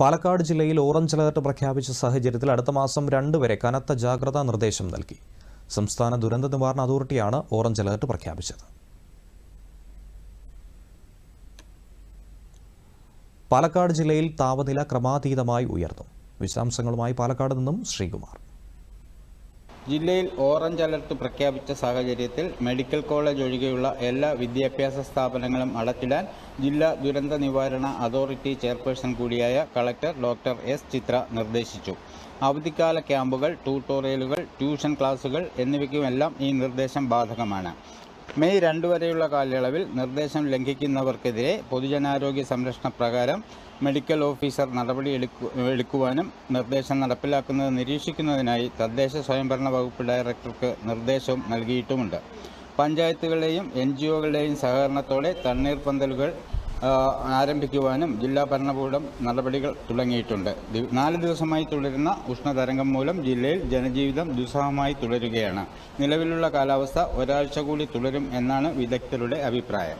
പാലക്കാട് ജില്ലയിൽ orange alert പ്രഖ്യാപിച്ച സാഹചര്യത്തിൽ അടുത്ത മാസം രണ്ട് വരെ കനത്ത ജാഗ്രതാ നിർദ്ദേശം നൽകി. സംസ്ഥാന ദുരന്ത നിവാരണ അതോറിറ്റിയാണ് ഓറഞ്ച് അലർട്ട് പ്രഖ്യാപിച്ചത്. പാലക്കാട് ജില്ലയിൽ താപനില ക്രമാതീതമായി ഉയർന്നു. വിശദാംശങ്ങളുമായി പാലക്കാട് നിന്നും ശ്രീകുമാർ. ജില്ലയിൽ ഓറഞ്ച് അലർട്ട് പ്രഖ്യാപിച്ച സാഹചര്യത്തിൽ മെഡിക്കൽ കോളേജ് ഒഴികെയുള്ള എല്ലാ വിദ്യാഭ്യാസ സ്ഥാപനങ്ങളും അടച്ചിടാൻ ജില്ലാ ദുരന്ത നിവാരണ അതോറിറ്റി ചെയർപേഴ്സൺ കൂടിയായ കളക്ടർ ഡോക്ടർ എസ് ചിത്ര നിർദ്ദേശിച്ചു. അവധിക്കാല ക്യാമ്പുകൾ ട്യൂട്ടോറിയലുകൾ ട്യൂഷൻ ക്ലാസുകൾ എന്നിവയ്ക്കുമെല്ലാം ഈ നിർദ്ദേശം ബാധകമാണ്. മെയ് രണ്ട് വരെയുള്ള കാലയളവിൽ നിർദ്ദേശം ലംഘിക്കുന്നവർക്കെതിരെ പൊതുജനാരോഗ്യ സംരക്ഷണ പ്രകാരം മെഡിക്കൽ ഓഫീസർ നടപടി എടുക്കു എടുക്കുവാനും നിർദ്ദേശം നടപ്പിലാക്കുന്നത് നിരീക്ഷിക്കുന്നതിനായി തദ്ദേശ സ്വയംഭരണ വകുപ്പ് ഡയറക്ടർക്ക് നിർദ്ദേശവും നൽകിയിട്ടുമുണ്ട്. പഞ്ചായത്തുകളുടെയും എൻ ജി ഒകളുടെയും സഹകരണത്തോടെ തണ്ണീർപ്പന്തലുകൾ ആ, ആരംഭിക്കുവാനും ജില്ലാ ഭരണകൂടം നടപടികൾ തുടങ്ങിയിട്ടുണ്ട്. നാല് ദിവസമായി തുടരുന്ന ഉഷ്ണതരംഗം മൂലം ജില്ലയിൽ ജനജീവിതം ദുസ്സഹമായി തുടരുകയാണ്. നിലവിലുള്ള കാലാവസ്ഥ ഒരാഴ്ച കൂടി തുടരും എന്നാണ് വിദഗ്ധരുടെ അഭിപ്രായം.